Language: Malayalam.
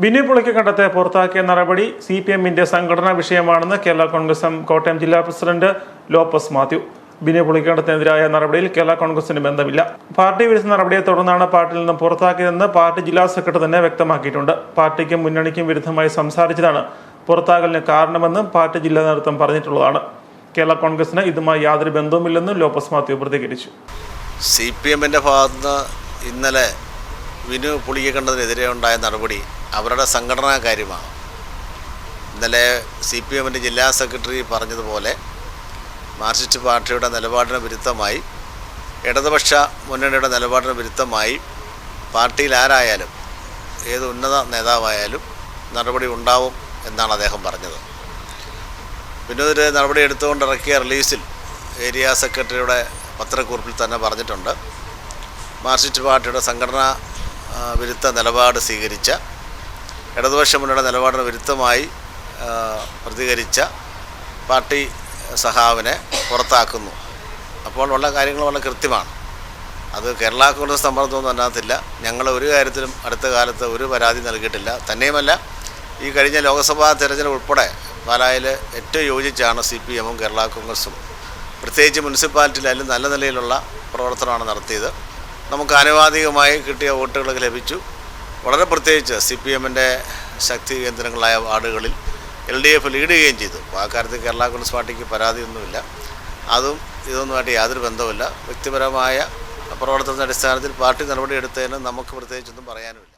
ബിനു പുളിക്കക്കണ്ടത്തെ പുറത്താക്കിയ നടപടി സി പി എമ്മിന്റെ സംഘടനാ വിഷയമാണെന്ന് കേരള കോൺഗ്രസ് എം കോട്ടയം ജില്ലാ പ്രസിഡന്റ് ലോപ്പസ് മാത്യു. ബിനു പുളിക്കണ്ടത്തിനെതിരായ നടപടിയിൽ കേരള കോൺഗ്രസിന് ബന്ധമില്ല. പാർട്ടി വിരുദ്ധ നടപടിയെ തുടർന്നാണ് പാർട്ടിയിൽ നിന്നും പുറത്താക്കിയതെന്ന് പാർട്ടി ജില്ലാ സെക്രട്ടറി തന്നെ വ്യക്തമാക്കിയിട്ടുണ്ട്. പാർട്ടിക്കും മുന്നണിക്കും വിരുദ്ധമായി സംസാരിച്ചതാണ് പുറത്താകലിന് കാരണമെന്നും പാർട്ടി ജില്ലാ നേതൃത്വം പറഞ്ഞിട്ടുള്ളതാണ്. കേരള കോൺഗ്രസിന് ഇതുമായി യാതൊരു ബന്ധവുമില്ലെന്നും ലോപ്പസ് മാത്യു പ്രതികരിച്ചു. സി പി എമ്മിന്റെ ഭാഗത്തുനിന്ന് ഇന്നലെ വിനു പുളിയക്കണ്ടതിനെതിരെ ഉണ്ടായ നടപടി അവരുടെ സംഘടനാ കാര്യമാണ്. ഇന്നലെ സി പി എമ്മിന്റെ ജില്ലാ സെക്രട്ടറി പറഞ്ഞതുപോലെ മാർക്സിസ്റ്റ് പാർട്ടിയുടെ നിലപാടിന് വിരുദ്ധമായി ഇടതുപക്ഷ മുന്നണിയുടെ നിലപാടിന് വിരുദ്ധമായി പാർട്ടിയിൽ ആരായാലും ഏത് ഉന്നത നേതാവായാലും നടപടി ഉണ്ടാവും എന്നാണ് അദ്ദേഹം പറഞ്ഞത്. വിനോദിന് നടപടി എടുത്തുകൊണ്ട് ഇറക്കിയ റിലീസിൽ ഏരിയ സെക്രട്ടറിയുടെ പത്രക്കുറിപ്പിൽ തന്നെ പറഞ്ഞിട്ടുണ്ട്. മാർക്സിസ്റ്റ് പാർട്ടിയുടെ സംഘടനാ വിരുദ്ധ നിലപാട് സ്വീകരിച്ച ഇടതുപക്ഷ മുന്നണിയുടെ നിലപാടിന് വിരുദ്ധമായി പ്രതികരിച്ച പാർട്ടി സഹാവിനെ പുറത്താക്കുന്നു. അപ്പോൾ ഉള്ള കാര്യങ്ങൾ വളരെ കൃത്യമാണ്. അത് കേരള കോൺഗ്രസ് സമ്മർദ്ദമൊന്നും അതിനകത്തില്ല. ഞങ്ങൾ ഒരു കാര്യത്തിലും അടുത്ത കാലത്ത് ഒരു പരാതി നൽകിയിട്ടില്ല. തന്നെയുമല്ല ഈ കഴിഞ്ഞ ലോക്സഭാ തെരഞ്ഞെടുപ്പ് ഉൾപ്പെടെ പാലായിൽ ഏറ്റവും യോജിച്ചാണ് സി പി എമ്മും കേരള കോൺഗ്രസും. പ്രത്യേകിച്ച് മുനിസിപ്പാലിറ്റിയിലായാലും നല്ല നിലയിലുള്ള പ്രവർത്തനമാണ് നടത്തിയത്. നമുക്ക് ആനുപാതികമായി കിട്ടിയ വോട്ടുകളൊക്കെ ലഭിച്ചു. വളരെ പ്രത്യേകിച്ച് സി പി എമ്മിന്റെ ശക്തി കേന്ദ്രങ്ങളായ വാർഡുകളിൽ എൽ ഡി എഫ് ലീഡ് ചെയ്യുകയും ചെയ്തു. അപ്പോൾ ആ കാര്യത്തിൽ കേരള കോൺഗ്രസ് പാർട്ടിക്ക് പരാതിയൊന്നുമില്ല. അതും ഇതൊന്നുമായിട്ട് യാതൊരു ബന്ധവുമില്ല. വ്യക്തിപരമായ പ്രവർത്തനത്തിന്റെ അടിസ്ഥാനത്തിൽ പാർട്ടി നടപടിയെടുത്തതിന് നമുക്ക് പ്രത്യേകിച്ചൊന്നും പറയാനുമില്ല.